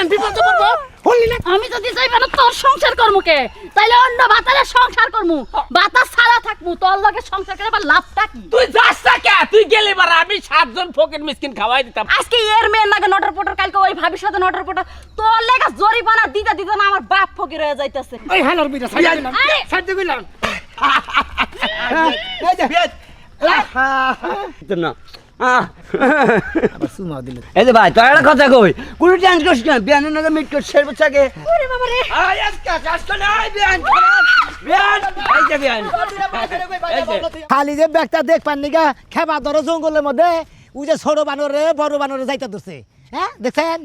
বিয়ান বিপদে হলি না? আমি যদি যাইবে না তোর সংসার করমুকে তাইলে অন্য বাতারে সংসার করমু। বাতাস ছাড়া থাকমু তোর লগে সংসার করে আবার লাভটা কি? তুই যাস না কে? তুই গেলে বার আমি সাতজন ফকির মিসকিন খাওয়াই দিতাম। আজকে এর মেয়ের লাগে নটর পটর কালকে ওই ভাবির সাথে নটর পটর। তোর লেগা জরিমানা দিতে দিতে না আমার বাপ ফকির হয়ে যাইতেছে। ওই হালার বিটা সাইড দিলাম আরে! সাইড দিলাম এই যে না। আহ। আবার সুমা দিল এই যে ভাই তোর একটা কথা কই? কোনো টেনশন করিস না? নাকি মিট করছে সের বাচ্চাকে ওরে বাবা রে। আয় আজকে আজকে না? বিয়ান বিয়ান এই যে বিয়ান। খালি যে ব্যাগটা দেখ পান নিগা খেবা ধরো জঙ্গলের মধ্যে। ও যে ছোট বানরে বড় বানরে যাইতে ধরছে। হ্যাঁ দেখছেন?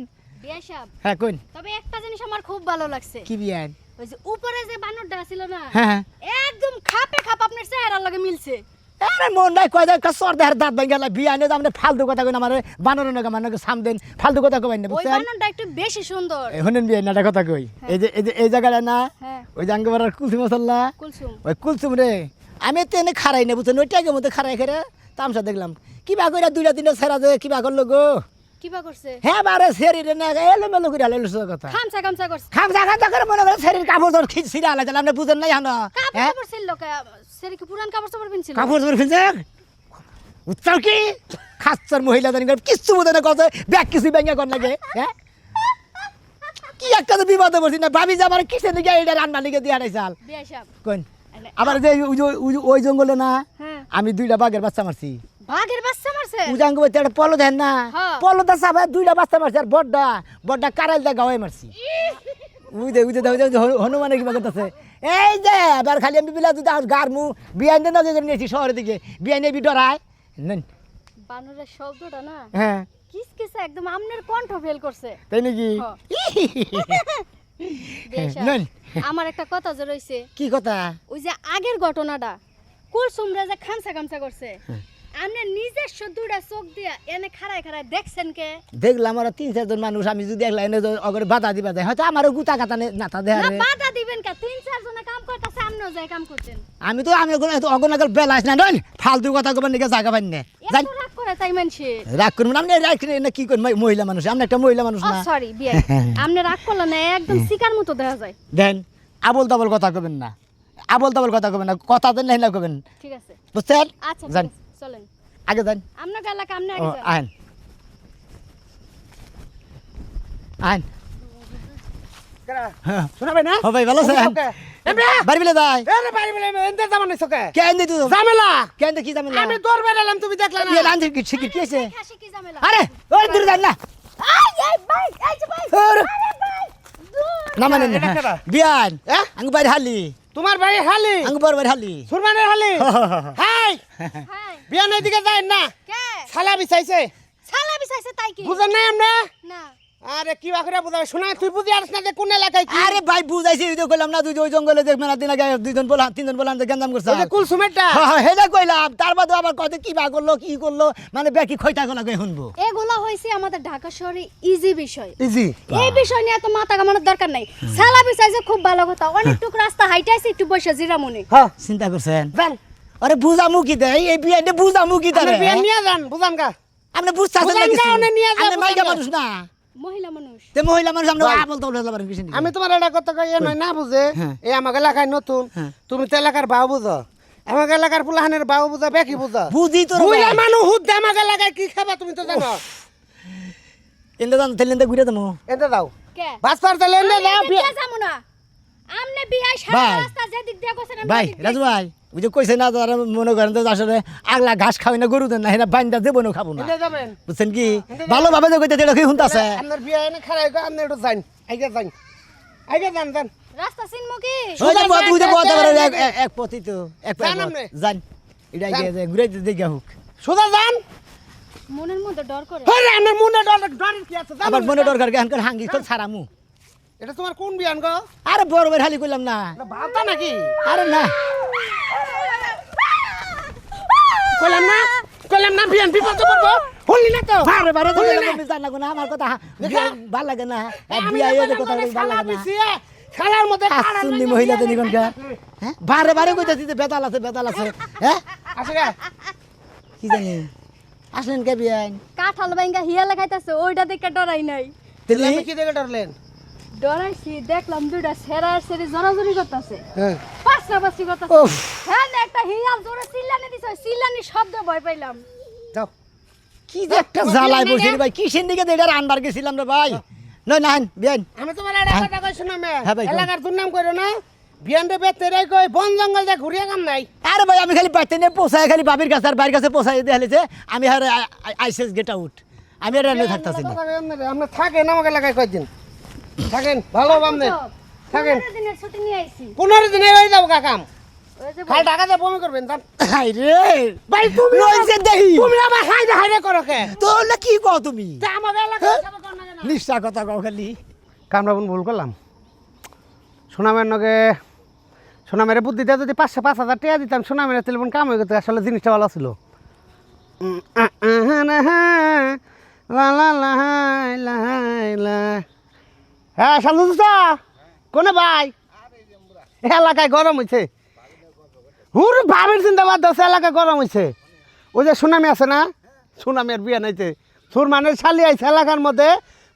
হ্যাঁ কোন তবে একটা জিনিস আমার খুব ভালো লাগছে। কি বিয়ান? ওই যে উপরে যে বানরটা ছিল না হ্যাঁ। একদম খাপে খাপ আপনার চেহারার লগে মিলছে। আরে মন নাই কয় দেখ সর দেহার দাঁত ভাঙ গেল বিয়ানে আমরা ফালতু কথা কই না আমার বানর নগা মানুষ সাম দেন ফালতু কথা কই না বুঝছেন? একটু বেশি সুন্দর। শুনেন বিয়ান একটা কথা কই এই যে এই যে এই জায়গাটা না হ্যাঁ। ওই আঙ্গে কুলসুম কুলসুম। ওই কুলসুম রে আমি তো এনে খারাই না বুঝছেন? ওই টাইমের মধ্যে খারাই খেরে তামসা দেখলাম। কিবা কইরা দুইটা তিনটা ছেড়া যে কিবা করল গো? কিবা করছে? হ্যাঁ বারে শরীরে না এলো মেলো করে আলো কথা। খামসা খামসা করছে। করে মনে করে শরীর কাপড় তোর খিচ ছিঁড়া আলাদা আপনি বুঝেন নাই হানো? হ্যাঁ? কাপড় ছিল সেরি কি পুরান কাপড় চাপড় পিনছিল? কাপড় ফিনছে উত্তর কি? খাচ্ছর মহিলা জানি কিচ্ছু বোঝে না ব্যাগ কিছু ব্যাঙ্গা কর লাগে হ্যাঁ? কি একটা তো বিপদে বসি না ভাবি যে আমার এটা রান্না দিয়ে কোন আবার যে ওই জঙ্গলে না হ্যাঁ। আমি দুইটা বাঘের বাচ্চা মারছি। বাঘের বাচ্চা মারছে? উজাঙ্গ বলতে একটা পলো দেন না হ্যাঁ। পলো দা সাবা দুইটা বাচ্চা মারছি আর বড্ডা বড্ডা কারাইল দা গাওয়াই মারছি। উই দে উই দে উই দে হনুমানে কিবা করতেছে। এই যে এবার খালি আমি বিলা দুটা গার মু বিয়ান নজর নিয়েছি শহরের দিকে। বিয়ান ডরায় নেন। বানরের শব্দটা না? হ্যাঁ। কিস কিস একদম আমনের কণ্ঠ ফেল করছে। তাই নাকি? হ্যাঁ। নেন। আমার একটা কথা যে রইছে। কি কথা? ওই যে আগের ঘটনাটা কুলসুমরা যে খামসা খামসা করছে আপনি নিজস্ব দুটা চোখ দিয়া এনে খাড়ায় খাড়ায় দেখছেন কে? দেখলাম আর তিন চারজন মানুষ আমি যদি দেখলাম এনে অগরে বাধা দিবা দেয় হয়তো আমারও গুতা কাতা নাতা দেয় না বাধা দিবেন কা? তিন চার কাম করতেছে আমরাও যাই কাম করছেন আমি তো আমি অগনাগর বেলাস না নন ফালতু কথা কবার নিকে জায়গা পাই না। জান রাগ করে তাই মানছে। রাগ করব আপনি রাগ না কি করুন মহিলা মানুষ আপনি একটা মহিলা মানুষ ও না। সরি বিয়ে। আপনি রাগ করলেন না একদম শিকার মতো দেখা যায়। দেন আবল তাবল কথা কবেন না। আবল তাবল কথা কবেন না কথা দেন না কবেন। ঠিক আছে। বুঝছেন? আচ্ছা চলেন। আগে যান। আপনার এলাকা আপনি আগে যান। আইন আইন হ্যাঁ। শোনাবে না? ও ভাই ভালো আছেন। বাড়ি বিলে যাই এরে বাড়ি বলে এনতে জামান নাই সকে কেন দিত ঝামেলা? কেন কি জামেন আমি তোর বেড়ালাম তুমি দেখলে না। কি শিকির কি আছে খাসি কি ঝামেলা? আরে ওই দূরে যান না। এই ভাই, এই ভাই, আরে ভাই, না। মানে এটা বিয়ান হ্যাঁ? আঙ্গু হালি তোমার বাড়ি হালি? আঙ্গু বড় হালি। সুরমানের হালি? হাই হাই, বিয়ান দিকে যায় না? কে? শালা বিছাইছে? ছালা বিছাইছে তাই কি? বুঝেন না আমরা? না। আরে কি বাকরে বুঝাবে? শোনা তুই বুঝি আরস না যে কোন এলাকায় কি? আরে ভাই বুঝাইছি ওই তো কইলাম না দুই ওই জঙ্গলে দেখ মেলা দিন আগে দুইজন বললাম তিনজন বললাম যে গেঞ্জাম করছে। ওই কুলসুমেরটা? হ্যাঁ, হ্যাঁ, হেলে কইলাম তার বাদে আবার কত কি বা করল কি করল মানে বেকি খৈতা গলা কই শুনব? এগুলা হয়েছে আমাদের ঢাকা শহরে ইজি বিষয়। ইজি এই বিষয় নিয়ে এত মাথা কামানোর দরকার নাই। সালা বিছাইছে খুব ভালো কথা অনেকটুক রাস্তা হাইটাইছে একটু বসে জিরা মনে। হ্যাঁ চিন্তা করছেন? আরে বুঝামু কি দেয় এই বিয়ানে বুঝামু কি আপনি দেয় বিয়ান নিয়ে যান বুঝান গা। আপনি বুঝতাছেন না আপনি মাইকা মানুষ না। মহিলা মানুষ। তে মহিলা মানুষ আমরা আবল তো বলতে পারেন কিছু আমি তোমার এটা কথা কই নয় না বুঝে? হ্যাঁ। এই আমাকে এলাকায় নতুন হ্যাঁ। তুমি তো এলাকার বাউ বুঝো। আমাকে এলাকার পুলাহানের বাউ বুঝো বেকি বুঝো। বুঝি তো মানুষ আমাকে এলাকায় কি খাবা তুমি তো জানো? এন্দা জান তেলেন ঘুরে দাও কে? বাস পার তাহলে এনে দাও আমি এদিক না? আমনে সারা ভাই। রাস্তা যেদিক দিয়ে গেছেন ভাই রাজু ভাই। ওই যে কইছে না তারা মনে করেন তো আসলে আগলা ঘাস খাওয়াই না গরু দেন না হেনা বাইন্দা দেবো না খাব না। বুঝছেন কি? ভালোভাবে যে কইতে এটা কি শুনতাছে? আপনার বিয়ে এনে খারাই গো আপনি একটু যান আইগে যান। আইগে যান যান। রাস্তা চিনমু কি? সোজা যান, বলতে যান, এক এক পথই তো এক পথ। জান এটা যান। আগে ঘুরে দিতে দেখা হোক। সোজা যান। মনের মধ্যে ডর করে। হরে আমার মনে ডর ডর কি আছে? না? মনে দরকার কেন হাঙ্গি তো ছাড়ামু। এটা তোমার কোন বিয়ান গো? আরে বড় বের হালি কইলাম না। এটা ভাতা নাকি? আরে না। কইলাম না কইলাম না বিয়ান বিপদে পড়ব। হলি না তো। বারে বারে তো হলি না। আমি জানা না আমার কথা দেখা? ভালো লাগে না। আমি বিয়া এই কথা ভালো লাগে না। শালার মধ্যে কাড়া হাসুন্দি নাইকা মহিলা বিয়া দেনি কোনকা নাকি? হ্যাঁ? বারে বারে কইতাছি যে বেতাল আছে বেতাল আছে। হ্যাঁ? আসে গে। কি জানি? আসলেন কে বিয়ান? কাঁঠাল বাইঙ্গা হিয়া লাগাইতেছে ওইটা দেখে ডরাই নাই। তাহলে আপনি কি দেখে ডরলেন? ডরাইছি দেখলাম দুইটা সেরা আর সেরি জড়াজড়ি করতেছে। হ্যাঁ। পাঁচটা পাঁচটি করতেছে হ্যাঁ না, একটা হিয়াল জোরে চিল্লানি দিছে চিল্লানি শব্দ ভয় পাইলাম। যাও। কি যে একটা জ্বালায় বসে ভাই কিসের দিকে এটার আন্ডার গেছিলাম রে ভাই? নয় না বিয়ান আমি তোমার একটা কথা হ্যাঁ? এলাকার দুর্নাম করো না? বিয়ানরে বেতে রে কই বন জঙ্গল দিয়ে ঘুরিয়ে কাম নাই। আরে ভাই আমি খালি নিয়ে পোষায় খালি বাবির কাছে আর বাইরের কাছে পোষায় দিয়ে হেলেছে। আমি আর আইসেস গেট আউট। আমি আর থাকতেছি না। আপনি থাকেন আমাকে এলাকায় কয়েকদিন। থাকেন ভালো বামনে থাকেন পনেরো দিনের ছুটি নিয়ে আইছি। পনেরো দিনে হয়ে যাব কাকাম খালি টাকা দিয়ে বমি করবেন তার হাই রে। ভাই তুমি রয়েছে দেহি তুমি আবার হাইরে হাইরে করো কে? তোর কি কও তুমি? তা কথা কও খালি। বোন ভুল করলাম। সোনামের নগে সোনামের বুদ্ধিতে যদি পাঁচশো পাঁচ হাজার টাকা দিতাম সোনামের তেল বোন কাম হয়ে গেছে আসলে জিনিসটা ভালো ছিল। লা, লা, লা, হাই, লা, হাই, লা। হ্যাঁ শান্ত কোনে ভাই? এলাকায় গরম হয়েছে হুর, ভাবের চিন্তা বাদ দাও এলাকায় গরম হয়েছে ওই যে সুনামি আছে না? সুনামের বিয়ে নাইছে সুর মানে শালি আইছে এলাকার মধ্যে।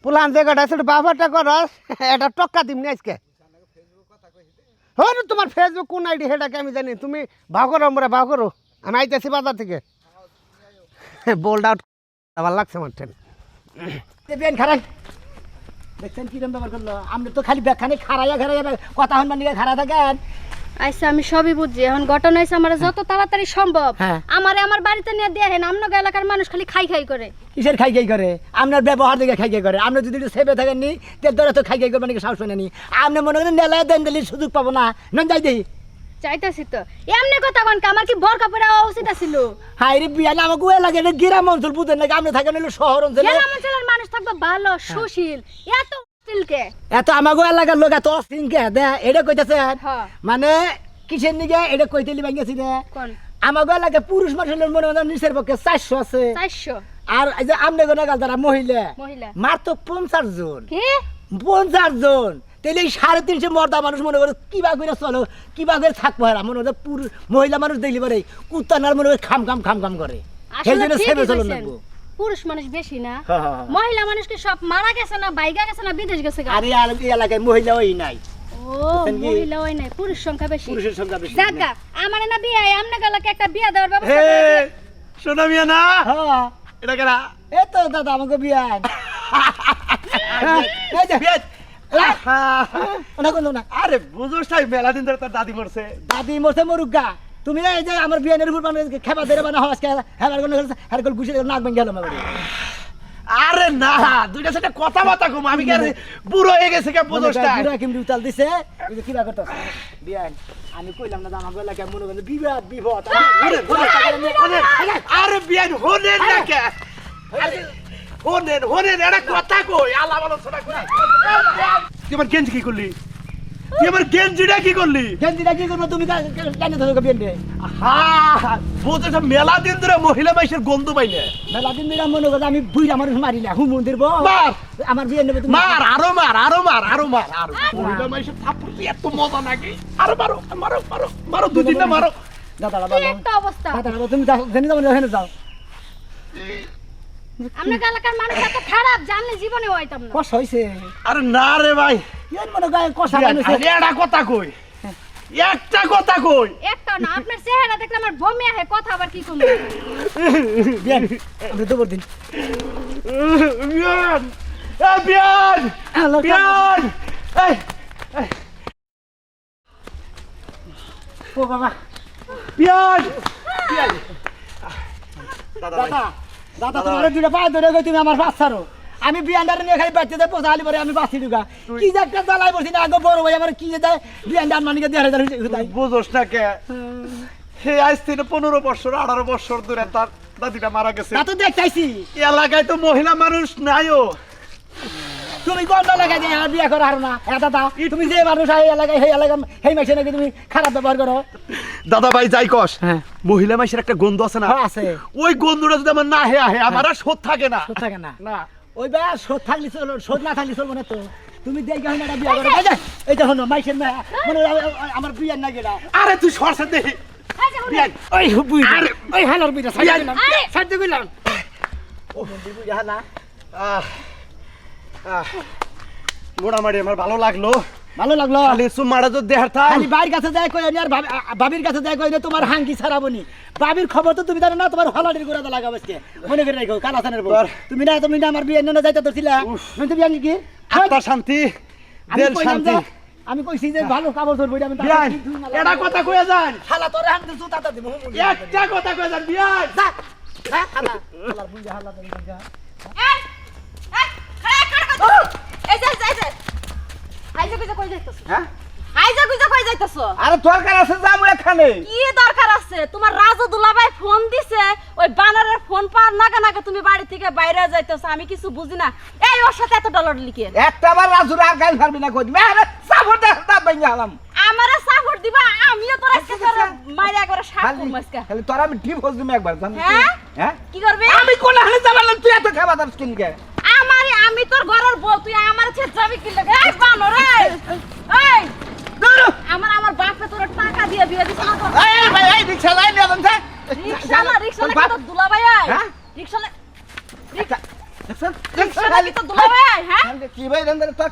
পুলান যে কটা আছে বাবাটা করস, এটা টক্কা দিম আজকে। হ্যাঁ তোমার ফেসবুক কোন আইডি, সেটাকে আমি জানি। তুমি ভাও করো, আমরা ভাও করো। আমি আইতেছি বাজার থেকে। বোল্ড আউট, আবার লাগছে আমার ট্রেন খারাই। দেখছেন কিরম ব্যাপার করল? আপনি তো খালি ব্যাখানে খারাইয়া খারাইয়া কথা হন মানে খারা থাকেন। আচ্ছা আমি সবই বুঝছি। এখন ঘটনা হয়েছে আমার যত তাড়াতাড়ি সম্ভব। হ্যাঁ। আমারে আমার বাড়িতে নিয়ে দিয়ে হেন আমনগর এলাকার মানুষ খালি খাই খাই করে। কিসের খাই খাই করে? আপনার ব্যবহার দেখে খাই খাই করে। আপনি যদি একটু সেবে থাকেন নি তেল ধরে তো খাই খাই করবেন নাকি সাহস নেনি আপনি মনে করেন নেলায় দেন দিলি সুযোগ পাবো না। নন যাই দিই। চাইতাছি তো। এমনি কথা কন আমার কি বর কাপড় উচিত আছিল? হাই রে বিয়া না আমাকে লাগে গ্রাম অঞ্চল বুঝেন নাকি? আপনি থাকেন হলো শহর অঞ্চলে। গ্রাম অঞ্চলের মানুষ থাকবে ভালো সুশীল। এত অশ্লীলকে এত আমাকে লোক এত দে এটা কইতেছে। হ্যাঁ। মানে কিসের নিকে এটা কইতেলি ভাঙ্গেছি রে আমাকে এলাকায় পুরুষ মানুষের মনে মনে নিচের পক্ষে চারশো আছে। চারশো? আর এই যে আমনে গোনা গাল যারা মহিলা মহিলা। মাত্র পঞ্চাশ জন। কি? পঞ্চাশ জন। তাহলে এই সাড়ে তিনশো মর্দা মানুষ মনে করে কিবা করে চলো? কিবা করে থাকব আর মনে হয় পুরুষ মহিলা মানুষ দেখলি পারে কুত্তানার মনে করে খাম খাম খাম খাম করে। সেই জন্য সেবে চলন কইছেন। লাগবো। পুরুষ মানুষ বেশি না। হ্যাঁ, হ্যাঁ, হ্যাঁ। মহিলা মানুষ কি সব মারা গেছে না বাইগা গেছে না বিদেশ গেছে গা? আর এই এলাকায় মহিলা ওই নাই। ও মহিলা নাই পুরুষ সংখ্যা বেশি। পুরুষের সংখ্যা বেশি আমার না বিয়ে আমনে গেলাকে একটা বিয়ে দেওয়ার ব্যবস্থা হে করে দিন। সোনা মিয়া না? হ্যাঁ এটা কেনা এই তো দাদা আমাকে বিয়ান এই যে, বিয়ান। না কোনো না আরে বুঝোস নাই মেলা দিন ধরে তার দাদি মরছে দাদি মরছে মরুগা তুমি এই যে আমার বিয়ানের উপর মানে খেবা ধরে বানা হওয়া হ্যাঁ হ্যাঁ নাক ভেঙে গেল আমার আরে না দুইটা সেটা কথা বাতা কম আমি কি বুড়ো হয়ে গেছে কে বুঝোস না বুড়া কিমড়ি উতাল দিছে এই যে কিবা করতেছে বিয়ান আমি কইলাম না আমার এলাকায় মনে করলে বিবাদ বিপদ। আরে বিয়ান হোনেন না কে আরে, এটা কথা কই আল্লাহ ভালো শোনা কই তুই আমার গেঞ্জি কি করলি? তুই আমার গেঞ্জিটা কি করলি? গেন্দিটা কি করব? তুমি কেন ধরো বিয়ান রে হা বুঝেছ মেলা দিন ধরে মহিলা মাইসের গন্ধ পাইলে মেলা দিন দিন মনে করো আমি বুড়া মানুষ মারি না হুম মন্দির মার। আমার বিয়ে নেবে তুমি। মার আরও মার আরও মার আরও মার আরও মহিলা মাইসের থাপ্পড় এত মজা নাকি আরও মারো মারো মারো মারো দুদিন না মারো। বলো একটা অবস্থা? দাদারা তুমি যাও জেনে যাও ওখানে যাও। আপনার এলাকার মানুষ এত খারাপ? জানলে জীবনে হইতাম না। কষ্ট হয়েছে আরে না রে ভাই। ইয়ার মনে গায়ে কষা মানুষ একটা কথা কই। একটা কথা কই। একটা না আপনার চেহারা দেখলে আমার বমি আহে কথা আবার কি করব বিয়ান আপনি তো বলদিন বিয়ান এ বিয়ান বিয়ান এই ও বাবা। বিয়ান। বিয়ান দাদা দাদা। দাদা তোমার দুটো পা ধরে গই তুমি আমার বাচ্চারও। আমি বিয়ান্ডার নিয়ে খালি বাচ্চাতে পোষালি পরে আমি বাঁচি ঢুকা। কি যে একটা জ্বালাই বলছি না আগে বড় ভাই আমার কি যে দেয় বিয়ান্ডার মানিকে দেড় হাজার বুঝোস না কে? সে আজ থেকে পনেরো বছর আঠারো বছর ধরে তার দাদিটা মারা গেছে। তা তো দেখতেছি এলাকায় তো মহিলা মানুষ নাইও। তুমি লাগাই দিয়ে আমার বিয়ে করা হারো না। হ্যাঁ দাদা তুমি যে মানুষ এই এলাকায় সেই এলাকায় সেই মাসে নাকি তুমি খারাপ ব্যবহার করো? দাদা ভাই যাই কস হ্যাঁ। মহিলা মাইসের একটা গন্ধ আছে না? হ্যাঁ, আছে। ওই গন্ধটা যদি আমার না হে আহে আমার আর শোধ থাকে না। শোধ থাকে না। না। ওই বা শোধ থাকলে চলো শোধ না থাকলে চলবো না তো। তুমি দেখে হয় না একটা বিয়ে করো। এই যে, এই যে হনো মাইসের মেয়ে মনে আমার বিয়ের না গেলা। আরে তুই সরষে দে। এই যে ওই বুই আরে, ওই হালার বিটা সাইড দিলাম সাইড দিলাম। ও বুই হালা আহ, আহ, মোটামুটি আমার ভালো লাগল। ভালো লাগল? খালি সুমারা তো দেহার থাক খালি বাড়ির কাছে যায় কই আর আ- কাছে যায় কই তোমার হাঙ্কি ছাড়াবনি ভাবির খবর তো তুমি জানো না তোমার হলাডির গোড়াতে লাগাবো আজকে মনে করে রাখো কাল হাসানের বউ। তুমি না তুমি না আমার বিয়ে না যাইতে তো ছিলা তুমি তো বিয়ে কি? আত্মা শান্তি আমি দেল শান্তি যে আমি কইছি যে ভালো কাপড় ধরবো আমি এটা কথা কয়ে যান। শালা তোরে হাতে জুতা তা দিব একটা কথা কয়ে যান বিয়ান। যা। হ্যাঁ হালা হালা বুঝা হালা তোরে বুঝা এই এই খাড়া খাড়া কর এই যে এই যে। হাইজা কইজা কই যাইতাছো হ্যাঁ হাইজা কইজা কই যাইতাছো আরে দরকার আছে যাব এখানে। কি দরকার আছে? তোমার রাজু দুলাভাই ফোন দিছে ওই বানারের ফোন পার নাগে নাগে তুমি বাড়ি থেকে বাইরে যাইতেছো আমি কিছু বুঝি না। এই ওর সাথে এত ডলার লিখে। একটা বার রাজুর আর গাইল পারবি না কই দিবে আরে সাপোর্ট দেখ না বাইঙ্গা হলাম আমারে সাপোর্ট দিবা আমিও তোর আজকে তোর মাইরা একবার সাপ করব খালি তোর আমি ঠিক হোস একবার জানিস হ্যাঁ? হ্যাঁ? কি করবে? আমি কোন যাবালাম তুই এত খাবার দাস কিন কে আমারে আমি তোর ঘরের বউ তুই আমার ছেড়ে যাবি কি লাগে? এই বানর এই এই। আমার আমার বাপে তোর টাকা দিয়ে বিয়ে দিছ না তোর এই ভাই এই রিকশা লাইন নিয়ে যান রিকশা না রিকশা না দুলাভাই আয় হ্যাঁ? রিকশা না রিকশা আয় হ্যাঁ? ভাই তো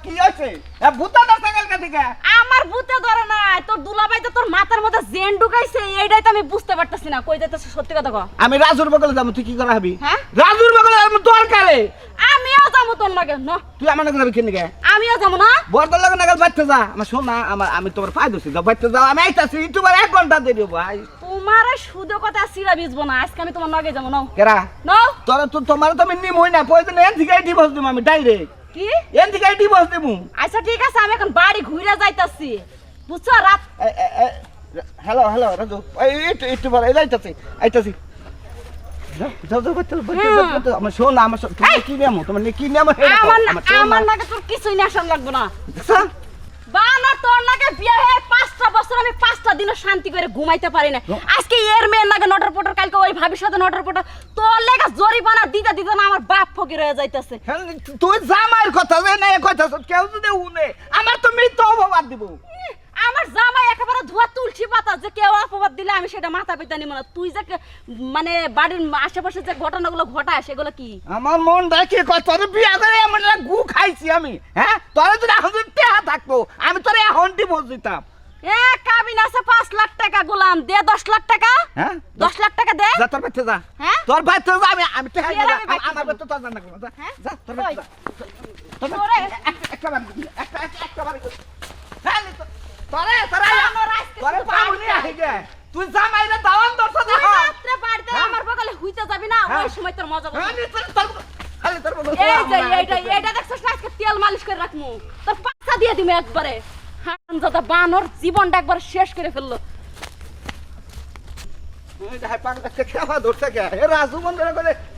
এ ভূতা না সাইকেল কা থেকে। আমার ভূতে ধরে নাই তোর দুলাভাই তো তোর মাথার মধ্যে জেন ঢুকাইছে এইটাই তো আমি বুঝতে পারতেছি না। কই যাইতেছে সত্যি কথা আমি রাজুর বগলে যাব তুই কি করা হবি? হ্যাঁ? রাজুর বগলে দরকারে তোর লাগে? ন? তুই আমার নাকি যাবি কিন আমিও যাব না? বর্দার লাগে নাগাল বাইতে যা। আমার শোন আমার আমি তোমার পাই দছি যাও বাইতে যাও। আমি আইতাছি। ইউটিউবার এক ঘণ্টা দেরি ভাই তোমার সুদে কথা সিরা বিজবো না। আজকে আমি তোমার লগে যাব নাও কেরা? নাও তোরা তো তোমার তো আমি নিম হই না। প্রয়োজন এন থেকে ডিভোর্স দিমু আমি ডাইরেক্ট কি? এন থেকে ডিভোর্স দিমু। আচ্ছা ঠিক আছে আমি এখন বাড়ি ঘুরে যাইতাছি। বুঝছ? রাত হ্যালো হ্যালো রাজু। এই একটু একটু বড় যাইতাছি আইতাছি। যাও যাও হ্যাঁ। আমার শোন না আমার তুমি কি নেমো তোমার কি নেমো আমার আমার শোন আমার না নাকে তোর কিছুই নেশন লাগবো না। বানা তোর নাকে বিয়ে হয়ে পাঁচটা বছর আমি পাঁচটা দিনও শান্তি করে ঘুমাইতে পারি না। আজকে এর মেয়ের নাকি নটর পটর কালকে ওই ভাবির সাথে নটর পটর। তোর লেগে জরিমানা দিতে দিতে না আমার বাপ ফকির হয়ে যাইতেছে। হ্যাঁ, তুই জামাইয়ের কথা যে না কথা কেউ যদি উনে আমার তো মৃত্যু অপবাদ দিব। আমার জামাই একেবারে ধোয়া তুলসী পাতা যে কেউ অপবাদ দিলে আমি সেটা মাথা পেতে নিব না। তুই যে মানে বাড়ির আশেপাশে যে ঘটনাগুলো ঘটায় সেগুলো কি? আমার মন দেখে তোর বিয়া করে গু খাইছি আমি হ্যাঁ? তোর যদি এখন টেহা থাকতো আমি তোর এখন ডিভোর্স দিতাম এ কাবিন আছে পাঁচ লাখ টাকা গোলাম দে দশ লাখ টাকা। হ্যাঁ? দশ লাখ টাকা দে। যা তোর বাচ্চা যা। হ্যাঁ? তোর বাচ্চা যা আমি আমি টেহা বিয়ের দিলাম। আমি বাচ্চা আমার যাব। তোর জানা করব যা? যা তোর কই? বাচ্চা তোর একটা- একটা একটা একটা হ্যাঁ, তোরে তোরে আমার আজকে তোরে পাউনি বাড়িতে। গে। তুই জামাইরে দাওয়ান দর্শ তুই দেখো রাত্রে বাড়িতে হ্যাঁ? আমার বগলে হুইতে যাবি না হ্যাঁ? ওই সময় তোর মজা হ্যাঁ, করবি নি তোর তোর খালি তোর বলো এই যে এইটা এইটা দেখছস না? আজকে তেল মালিশ করে রাখমু। তোর পাছা দিয়ে দিমু একবারে। হারামজাদা বানর জীবনটা একবার শেষ করে ফেলল।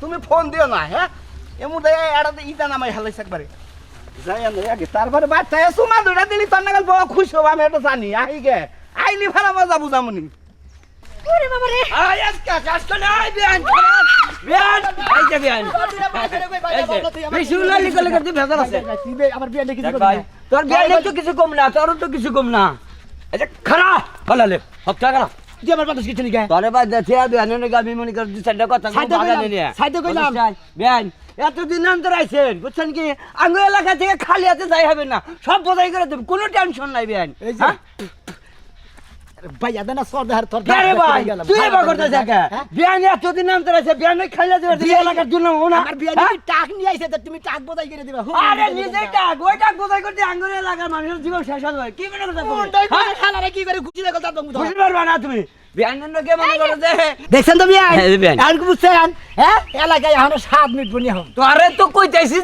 তুমি ফোন দিও না হ্যাঁ? এমন ইটা নামাই হালাইছে একবারে। যাই আনো আগে তারপরে বাচ্চা সুমা দুটা দিলি তোর নাগাল বড় খুশি হব আমি এটা জানি। আহি গে। আইলি ভাড়া মজা বুঝামুনি ওরে বাবা রে। আয় আজকে নাই বিয়ান। বিয়ান। এই যে বিয়ান। ভেজাল আছে। আমার তোর বিয়ানে তো কিছু কম না তোর তো কিছু কম না। হপ্তা তুই আমার বাতাস কিছু তোরে বাদ দে থিয়া বিয়ানে নাকি মনে করি দুই চারটা কথা সাইডে কইলাম, সাইডে কইলাম। বিয়ান এতদিন অন্তর আইছেন বুঝছেন কি? আঙ্গুল এলাকা থেকে খালি হাতে যাই হবে না সব বোঝাই করে দেব কোনো টেনশন নাই এই যে হ্যাঁ? ভাই আদা না সর দেহার তোর কে ভাই? তুই এবার করতে থাকে বিয়ান এতদিন অন্তর আছে বিয়ানে খাইলে দেবে দুই এলাকার জন্য না? বিয়ে হ্যাঁ? টাক নিয়ে আইছে তুমি টাক বোঝাই করে দিবা আরে নিজেই টাক ওই টাক বোঝাই করতে আঙ্গুল এলাকার মানুষের জীবন শেষ হবে কি মনে করতে কোনটাই করে খালারে কি করে খুশি দেখো তার বুঝতে পারবা না তুমি? মনে দেখছেন তো হ্যাঁ, বিয়ান। আর কি বুঝছেন? হ্যাঁ? এলাকায় এখনও সাত মিনিট বনি তো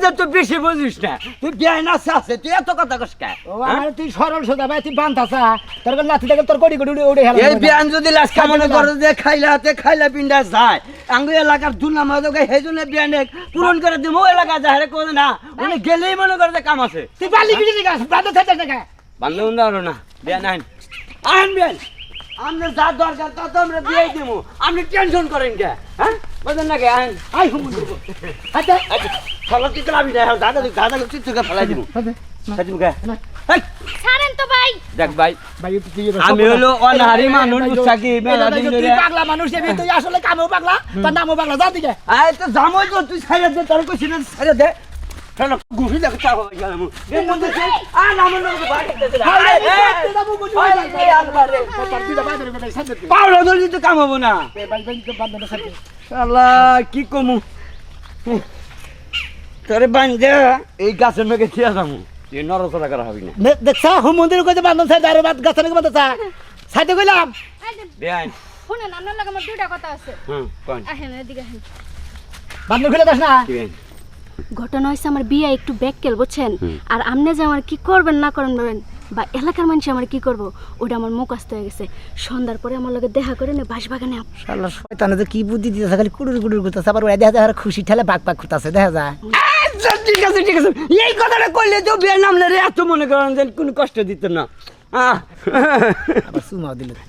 যে তুই বেশি বুঝিস না। তুই বিয়ান আছে আছে। তুই এত কথা কস কে? আমার তুই সরল সোজা ভাই তুই বান্ধাসা তোর কোন নাতি দেখে তোর কোটি কোটি উড়ে উড়ে হেলা এই বিয়ান যদি লাস্কা মনে করো যে খাইলা হাতে খাইলা পিন্ডা যায়। আঙ্গু এলাকার দুর্নাম হয়ে যাবে সেই জন্য বিয়ানে পূরণ করে দিব এলাকা যাহারে না? উনি গেলেই মনে করে যে কাম আছে। তুই বান্ধব থাকতে বান্ধব উন্নয়ন না। বিয়ান আইন। আইন বিয়ান। আমরা যা দরকার তা তো আমরা দিয়েই দিব। আপনি টেনশন করেন কে? হ্যাঁ? বুঝলেন না কে? আই হুম আচ্ছা ফলত দিতে লাভি না দাদা দাদা চিৎ থেকে ফেলাই দিব। দিব কে? ছাড়েন তো ভাই। দেখ ভাই আমি হলো অনাহারি মানুষ বুঝছাকি মেলা দিন তুই ধরে পাগলা মানুষ এবি তুই আসলে কামেও পাগলা তোর নামও পাগলা। যা দিকে। আয় তো জামই তো তুই ছাইরা দে তোর কইছিস না ছাইরা দে। ঘুষি দেখো গেলাম এর মধ্যে সে আর আমার বাড়ি দিতে পাউলা দলি তো কাম হব না শালা কি কমু তোরে বান্ধে এই গাছের মেঘে থিয়া যাব এই নরচরা করা হবি না দেখছা হুম মন্দির কইতে বান্ধব সাইড আর বাদ গাছ নাকি বান্ধব সাইডে কইলাম বেআইন শুনেন আপনার লাগে আমার দুইটা কথা আছে হুম কোন আহেন এদিকে আহেন বান্ধব খুলে দাস না ঘটনা হয়েছে আমার বিয়ে একটু ব্যাককেল বুঝছেন? আর আপনি যে আমার কি করবেন না করবেন ভাবেন? বা এলাকার মানুষ আমার কি করব? ওটা আমার মুখ আসতে হয়ে গেছে। সন্ধ্যার পরে আমার লগে দেখা করে না বাস বাগানে আপ- শালা শয়তানে যে কি বুদ্ধি দিতেছে খালি কুড়ুর কুড়ুর করতেছে। আবার ওই দেখা যায় খুশি ঠেলে বাক বাক করতেছে দেখা যায়। ঠিক আছে ঠিক আছে। এই কথাটা কইলে তো বিয়ে নামলে রে এত মনে করেন যে কোনো কষ্ট দিত না।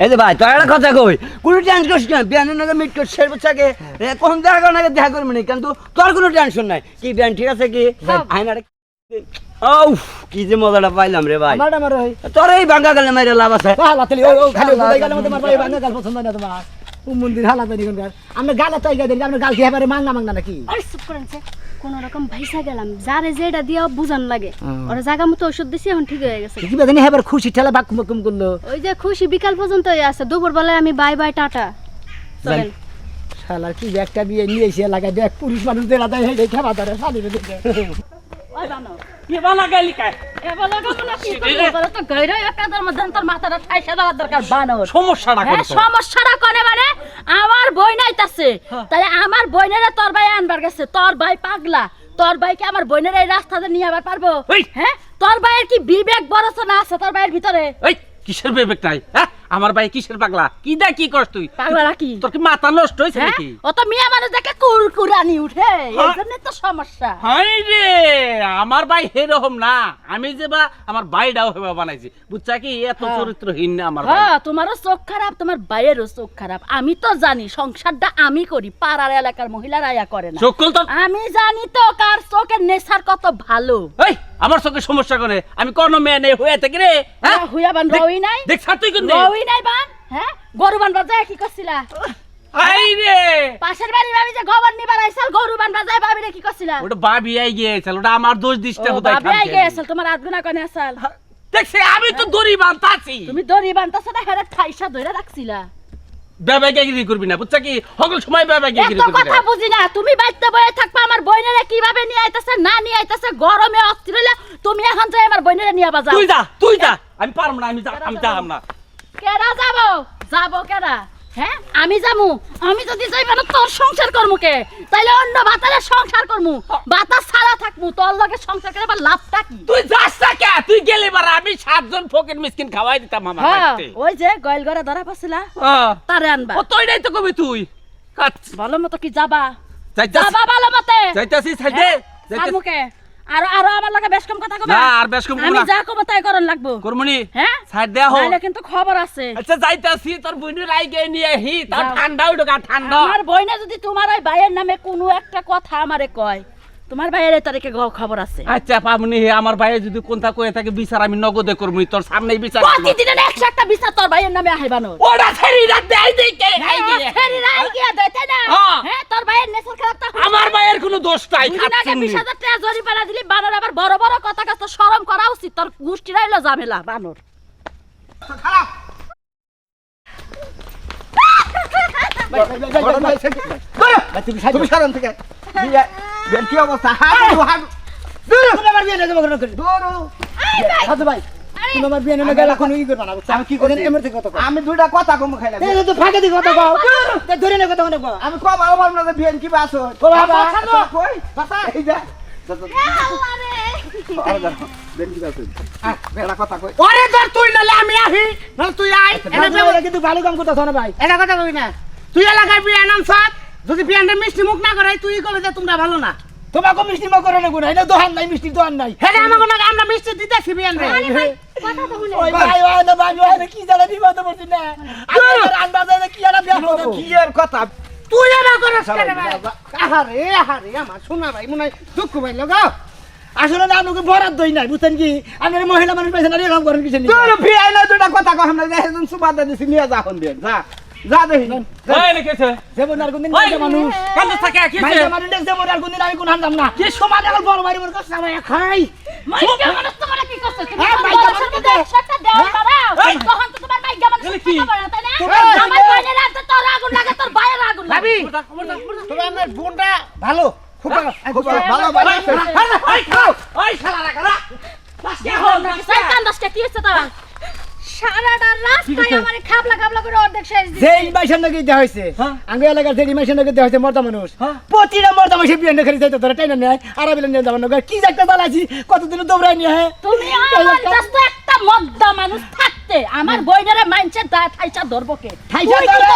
এই যে ভাই তোর একটা কথা কই কোনো টেনশন করিস না বিয়ানের নাকি মিট করে শের বছাকে কখন দেখা করার আগে দেখা করবি না? কিন্তু তোর কোনো টেনশন নাই। কি বিয়ান ঠিক আছে কি? আয়নাটা ও কি যে মজাটা পাইলাম রে ভাই। আমার আমার ওই তোর এই বাঙ্গা গেলে মাইরে লাভ আছে। হালা তালি ও ও খালি ওই গালে মধ্যে মারবা এই বাঙ্গা গাল পছন্দ না তোমার। ও মন্দির হালা তালি কোন গাল আমরা গালে তাই গাই দিই আমরা গাল কি এবারে মাংনা মাংনা নাকি? আরে চুপ করেন সে কোন রকম ভাইসা গেলাম। যারে যেটা দিয়া বুঝান লাগে। ওরা জায়গা মতো ওষুধ দিছি এখন ঠিক হয়ে গেছে। কি বেদনি এবার খুশি ঠেলা বাক কুম করল। ওই যে খুশি বিকাল পর্যন্ত আছে। দুপুর বেলায় আমি বাই বাই টাটা। চলেন। শালা কি একটা বিয়ে নিয়ে এসে লাগাই দেখ পুরুষ মানুষ দেড়া দেয় হেঁটে খাবার ধরে শালি দেখে ওই বানো কি বানা গেলি কায় এবার লাগাবো না কি করব তো গইরো একাদার মধ্যে তোর মাথাটা ঠাইসা দেওয়ার দরকার বানর সমস্যাটা সমস্যাটা কোনে মানে আমার বই নাইতাছে তাহলে আমার বইনেরে তোর ভাই আনবার গেছে তোর ভাই পাগলা তোর ভাইকে আমার বইনের এই রাস্তাতে নিয়ে আবার পারব! হ্যাঁ তোর ভাইয়ের কি বিবেক বড় না আছে তোর ভাইয়ের ভিতরে এই কিসের বিবেক নাই হ্যাঁ আমার ভাই কিসের পাগলা? কি দা কি করছ তুই? পাগলা কি তোর কি মাথা নষ্ট হয়েছে হ্যাঁ? নাকি? ও তো মিয়া মানুষ দেখে কুরকুরানি উঠে। এই হ্যাঁ। জন্য তো সমস্যা। হাই রে আমার ভাই হেরকম না। আমি যে বা আমার ভাইটাও হেবা বানাইছি। বুঝছা কি? এত চরিত্রহীন না আমার ভাই। হ্যাঁ তোমারও চোখ খারাপ তোমার ভাইয়েরও চোখ খারাপ। আমি তো জানি সংসারটা আমি করি পাড়ার এলাকার মহিলারা ইয়া করে না। চোখ তো। আমি জানি তো কার চোখের নেশার কত ভালো। এই আমার চোখে সমস্যা করে। আমি কোন মেয়ে নেই হয়ে থাকি রে হ্যাঁ? বান রই নাই। দেখ তুই কোন রই নাই বান হ্যাঁ? গরু বান বাজায় কি করছিলা? হাই রে! পাশের বাড়ি ভাবি যে গোবর নিবার আইসাল গরু বান বাজায় ভাবি রে কি করছিলা? ওটা বাবি আই গিয়েছিল ওটা আমার দোষ ও, কোথায় ভাবি আই গেছাল তোমার আদগুনা কোনে আসাল। দেখছি আমি তো দড়ি বান্ধাছি তুমি দড়ি বানতাছ না হেরে ঠাইসা ধরে রাখছিলা। বেবে গিরি করবি না বুঝছা কি? সকল সময় করবি কথা বুঝি না তুমি বাইতে বয়ে থাকবা আমার বইনেরে কীভাবে নিয়ে আইতাছে না নিয়ে আইতাছে গরমে অস্থির হইলে তুমি এখন যাই আমার বইনেরে নিয়ে তুই যা তুই যা আমি পারব না আমি যা আমি যাম না। কেডা যাব? যাব হ্যাঁ আমি যামু। আমি যদি যাইব না তোর সংসার করমু কে? তাইলে অন্য বাতারে সংসার করমু। বাতাস ছাড়া থাকমু তোর লগে সংসার করে আবার লাভটা কি? তুই যাস না কে? তুই গেলে বার আমি সাতজন ফকির মিসকিন খাওয়াই দিতাম আমার হ্যাঁ বাড়িতে। ওই যে গয়েল ঘরে ধরা পাছিলা হ্যাঁ। তারে আনবা। ও তুই নাই তো কবি তুই। ভালো মতো কি যাবা? যাবা ভালো মতে। যাইতাছি সাইডে। যাইতাছি। মুখে আরও আরও আমার লাগে বেশ কম কথা কবা। না আর বেশ কম আমি যা কব তাই করন লাগবো। করমনি হ্যাঁ? ছাড় দেয়া হো কিন্তু খবর আছে। আচ্ছা যাইতাছি তোর বইনে গে নিয়ে হি তার। ঠান্ডা উঠো ঠান্ডা। আমার বইনা যদি তোমার ওই ভাইয়ের নামে কোনো একটা কথা আমারে কয় তোমার ভাইয়ের তারিখে খবর আছে। আচ্ছা পাবনি আমার ভাই যদি কোনটা কয়ে থাকে বিচার আমি নগদে করবি তোর সামনেই বিচার করব। প্রতিদিনের একশো একটা বিচার তোর ভাইয়ের নামে আইবানো ওটা ছেড়ি রাখ দে আই দে কে আই গিয়ে হ্যাঁ। হ্যাঁ তোর ভাইয়ের নেশার খারাপ তো আমার ভাইয়ের কোনো দোষ নাই খাচ্ছি বিশ হাজার টাকা জরিমানা দিলি বানর আবার বড় বড় কথা কথা শরম করা উচিত তোর গোষ্ঠীরা হইল ঝামেলা বানর। তুমি সাইড তুমি সারন থেকে কি অবস্থা? হাত হাত তুমি আমার বিয়ে নিয়ে যাব কেন করে? হাত ভাই! তুমি আমার বিয়ে নিয়ে গেলে কোনো ই করবে না বুঝছ? আমি কি করছি? এমন থেকে কথা কও। আমি দুইটা কথা কম খাইলাম এই তো ফাঁকে দিকে কথা কও। ধরে নে কথা কও? আমি কম আলো ভালো না বিয়েন কি বাসো ও বাবা, কই? বাসা এই যা কথা কই। ওরে ধর তুই নালে আমি আহি নাহলে তুই আই এটা এটা বলে কিন্তু ভালো কাম করতেছ না ভাই। এটা কথা কবি না। তুই এলাকায় বিয়ে নাম সাত যদি বিয়ানটা মিষ্টি মুখ না করে তুই কবে যে তোমরা ভালো না? তোমাকে মিষ্টি মা করে না গুনা এটা দোহান নাই মিষ্টি দোহান নাই। হেরে আমাকে না আমরা মিষ্টি দিতেছি বিয়ান রে কথা তো শুনে। ওই ভাই ওই না ভাই ওই না কি জানা বিপদ পড়ছি না। আমি আনবা যায় কি জানা বিয়া কি এর কথা? তুই এরা করস কেন ভাই? আহারে আহারে আমার শোনা ভাই মনে দুঃখ ভাই লাগাও আসলে না আমাকে নাই বুঝছেন কি? আমি মহিলা মানুষ পাইছেন না এরকম করেন কিছু তোর না কথা কই আমরা যে একজন সুবাদা দিছি নিয়ে যা হন দেন যা। যা দেখি ওই লিখেছে যেমন আর কোনদিন ওই মাইকা মানুষ। কান্দ থাকে কি মাইকা মানুষ দেখছে মোর আর কোনদিন আমি কোন হান্দাম না। কি? সমান এখন বড় বাড়ি মোর কাছে আমার খাই। মাইকা মানুষ তোমার কি করছে? তুমি হ্যাঁ, আমার মাইকা সাথে মানুষ তো একসাথে দেও বাড়াও তখন তো তোমার মাইকা মানুষ কি? কি তাই না আমার বোনের হাতে তোর আগুন লাগে তোর ভাইয়ের আগুন লাগে। ভাবি তোমার বোনটা ভালো খুব ভালো ভালো ভালো ভালো ওই খাও ওই শালা রাখা সাই কান্দাসটা কি হচ্ছে তোর? সারাটা রাস্তায় আমারে খাবলা খাবলা করে যে ইমাইশন নাকি দেওয়া হয়েছে হ্যাঁ। আঙ্গ এলাকার যে ইমাইশন নাকি দেওয়া হয়েছে মর্দা মানুষ হ্যাঁ। প্রতিটা মর্দা মানুষ বিয়ে খেলে যাইতো তোরা টাইনা নেয় আর আমি নিয়ে যাব না কি যে একটা চালাইছি কতদিন দৌড়াই নিয়ে হ্যাঁ তুমি আমার কাছে একটা মানুষ থাকতে আমার মাইনছে দা ধরে?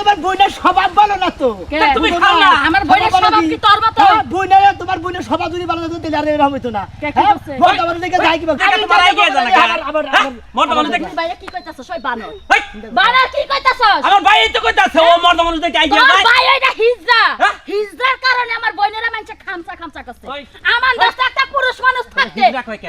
তোমার স্বভাব ভালো না তো তুমি খাও না। আমার বইনের স্বভাব স্বভাব কি? কি তোর মতো হ্যাঁ, বোনের স্বভাব যদি ভালো না আর এরকম হইতো না। কে হ্যাঁ, মানুষ দেখে যাই কি? এটা? আবার- আবার- হ্যাঁ? মানুষ দেখে- তুই ভাইয়া কি বানর। বানর কি কইতাছস? আমার ভাই তো কইতাছে ও মানুষ দেখে যায় ভাই। ওইটা হিজড়া। হ্যাঁ? হিজড়ার কারণে আমার বইনেরা মানছে খামচা খামচা করছে। আমার একটা পুরুষ মানুষ থাকতে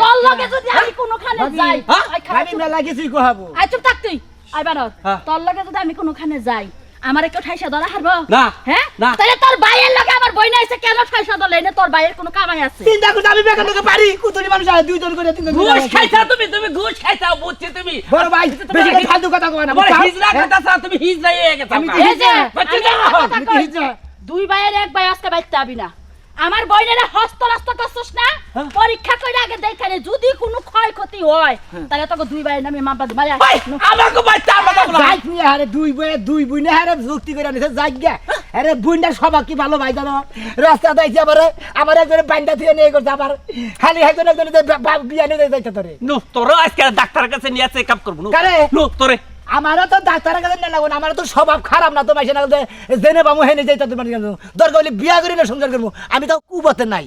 তোর লগে যদি আমি কোনোখানে যাই হ্যাঁ? আমি মেলা কিছুই কহাবো আই চুপ থাক তুই। আই বানর হ্যাঁ। তোর লগে যদি আমি কোনোখানে যাই আমার কেউ ঠাইসা ধরা হারবো? না, হ্যাঁ না। তাহলে তোর বাইয়ের লগে আমার বই নাইছে কেন ঠাইসা ধরলে? এনে তোর বাইয়ের কোনো কামাই আছে। চিন্তা করতে আমি বেকার লোকে পারি। কুতুরি মানুষ আর দুইজন করে তিনজন ঘুষ খাইছা তুমি? তুমি ঘুষ খাইছা বুঝছি তুমি। বড় ভাই বেশি ফালতু কথা কয় না বড়? হিজরা কথা চা তুমি হিজরা হয়ে গেছ আমি। হিজড়া? দুই ভাইয়ের এক ভাই আজকে বাইতে আবি না। আমার বইনেরা হস্ত নষ্ট করছিস না? হ্যাঁ। পরীক্ষা করে আগে দেখানে যদি কোনো ক্ষয়ক্ষতি হয় তাহলে তোকে দুই ভাইয়ের নামে মামলা দিবা ভাই আমাকে বাচ্চা আমাকে বলো যাইক নিয়ে হারে দুই বয়ে দুই বুই না হারে যুক্তি করে আনিছে যাইক গে আরে বুইন্ডার স্বভাব কি ভালো ভাই জানো? রাস্তা দাইছে আবার আমার একজনে বাইন্ডা থেকে নিয়ে করছে আবার। খালি একজন একজন বিয়া নিয়ে যাইছে তোরে। নো তোর আজকে ডাক্তারের কাছে নিয়ে চেক আপ করব কারে? নো তোরে। আমারও তো ডাক্তারের কাছে না লাগবো না, আমারও তো স্বভাব খারাপ না। তো মাসে না জেনে বামু হেনে যাই তো তোমার দরকার হলে বিয়া করি না সংসার করব। আমি তো কুবতে নাই।